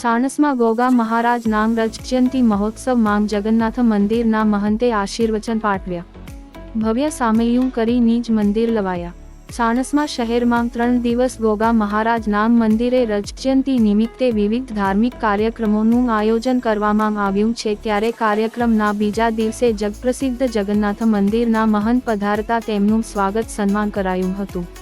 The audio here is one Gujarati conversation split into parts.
સાણસમાં ગોગા મહારાજ નામ રજયંતી મહોત્સવ માંગ જગન્નાથ મંદિરના મહંતે આશીર્વચન પાઠવ્યા. ભવ્ય સામૈયું કરી નીજ મંદિર લવાયા. સાણસમાં શહેરમાં ત્રણ દિવસ ગોગા મહારાજ નામ મંદિરે રજયંતી નિમિત્તે વિવિધ ધાર્મિક કાર્યક્રમોનું આયોજન કરવામાં આવ્યું છે ત્યારે કાર્યક્રમના બીજા દિવસે જગપ્રસિદ્ધ જગન્નાથ મંદિરના મહંત પધારતા તેમનું સ્વાગત સન્માન કરાયું હતું.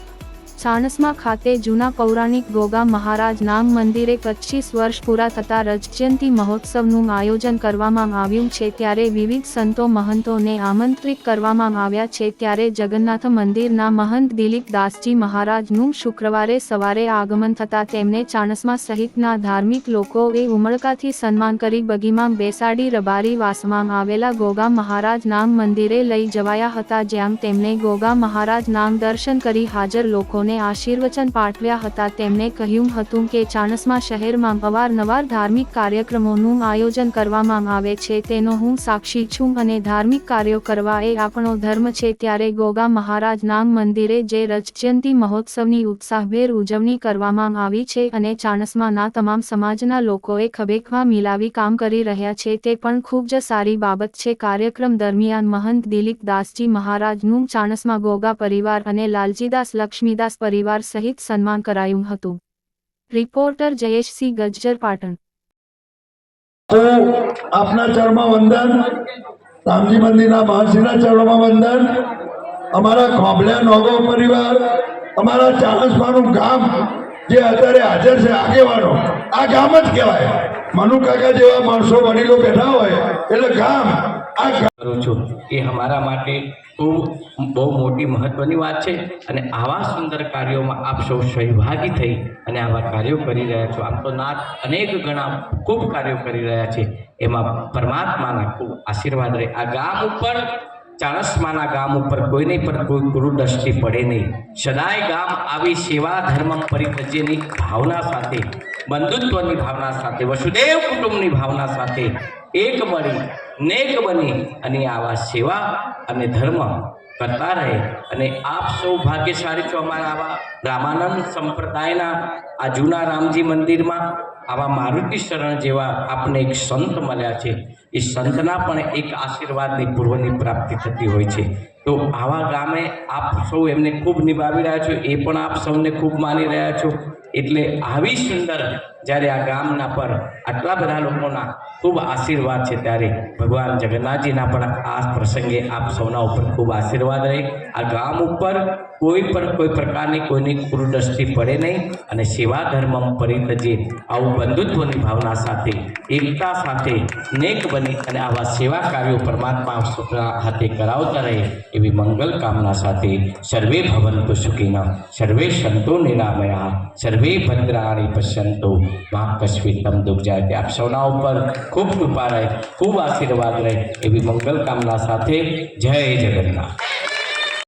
સાણસમા ખાતે જૂના પૌરાણિક ગોગા મહારાજ નામ મંદિરે પચીસ વર્ષ પૂરા થતા રજયંતી મહોત્સવનું આયોજન કરવામાં આવ્યું છે ત્યારે વિવિધ સંતો મહંતોને આમંત્રિત કરવામાં આવ્યા છે ત્યારે જગન્નાથ મંદિરના મહંત દિલીપ દાસજી મહારાજનું શુક્રવારે સવારે આગમન થતાં તેમને ચાણસમા સહિતના ધાર્મિક લોકોએ ઉમળકાથી સન્માન કરી બગીમાં બેસાડી રબારી વાસમાં આવેલા ગોગા મહારાજ નામ મંદિરે લઈ જવાયા હતા જ્યાં તેમણે ગોગા મહારાજ નામ દર્શન કરી હાજર લોકોને આશીર્વચન પાઠવ્યા હતા. તેમણે કહ્યું હતું કે ચાણસમા શહેરમાં અવારનવાર ધાર્મિક કાર્યક્રમોનું આયોજન કરવામાં આવે છે. તેનો હું સાક્ષી છું અને ધાર્મિક કાર્યો કરવા એ આપણો ધર્મ છે. ત્યારે ગોગા મહારાજ નામ મંદિરે જે રજયંતી મહોત્સવની ઉત્સાહભેર ઉજવણી કરવામાં આવી છે અને ચાણસમાના તમામ સમાજના લોકોએ ખભેખવા મિલાવી કામ કરી રહ્યા છે, તે પણ ખૂબ જ સારી બાબત છે. કાર્યક્રમ દરમિયાન મહંત દિલીપ દાસજી મહારાજનું ચાણસમા ગોગા પરિવાર અને લાલજીદાસ લક્ષ્મીદાસ પરિવાર સહિત સન્માન કરાયું હતું. રિપોર્ટર જયેશસિંહ ગજ્જર પાટણ આપના ચરણમાં વંદન, રામજી મંદિરના મહર્ષિના ચરણમાં વંદન, અમારા ખોબલિયા નોગો પરિવાર, અમારા ચાણસમાનું ગામ જે અત્યારે હાજર છે, આગેવાનો, આ ગામ જ કહેવાય. મનુ કાકા જેવા માણસો, વડીલો બેઠા હોય, એટલે ગામ કરું છું. એ અમારા માટે ખૂબ બહુ મોટી મહત્ત્વની વાત છે અને આવા સુંદર કાર્યોમાં આપ સૌ સહભાગી થઈ અને આવા કાર્યો કરી રહ્યા છો. આમ તો નાથ અનેક ગણા ખૂબ કાર્યો કરી રહ્યા છે. એમાં પરમાત્માના ખૂબ આશીર્વાદ રહે. આ ગામ ઉપર, ચાણસમાના ગામ ઉપર કોઈને પર કોઈ ગુરુ દ્રષ્ટિ પડે નહીં. સદાય ગામ આવી સેવા ધર્મ પરિભજ્યની ભાવના સાથે, બંધુત્વની ભાવના સાથે, વસુદેવ કુટુંબની ભાવના સાથે એક બની, નેક બની અને આવા સેવા અને ધર્મ કરતા રહે. અને આપ સૌ ભાગ્યશાળી છો અમારા આવા રામાનંદ સંપ્રદાયના, આ જૂના રામજી મંદિરમાં, આવા મારુતિ શરણ જેવા આપને એક સંત મળ્યા છે. એ સંતના પણ એક આશીર્વાદની પૂર્વની પ્રાપ્તિ થતી હોય છે. તો આવા ગામે આપ સૌ એમને ખૂબ નિભાવી રહ્યા છો, એ પણ આપ સૌને ખૂબ માની રહ્યા છો. એટલે આવી સુંદર જ્યારે આ ગામના પર આટલા બધા લોકોના ખૂબ આશીર્વાદ છે ત્યારે ભગવાન જગન્નાથજીના પણ આ પ્રસંગે આપ સૌના ઉપર ખૂબ આશીર્વાદ રહે. આ ગામ ઉપર કોઈ પણ કોઈ પ્રકારની કોઈની કુરુદ્રષ્ટિ પડે નહીં અને સેવા ધર્મમ પરિતજે આવું બંધુત્વની ભાવના સાથે, એકતા સાથે નેક બની અને આવા સેવા કાર્યો પરમાત્મા હાથે કરાવતા રહે એવી મંગલ કામના સાથે સર્વે ભવંતુ સુખીના, સર્વે સંતો નિરામયા, સર્વે ભદ્રાણી પશ્યંતો. મા દુઃખ જાય આપ સૌના ઉપર ખૂબ કૃપા રહે, ખૂબ આશીર્વાદ રહે એવી મંગલ કામના સાથે જય જગન્નાથ.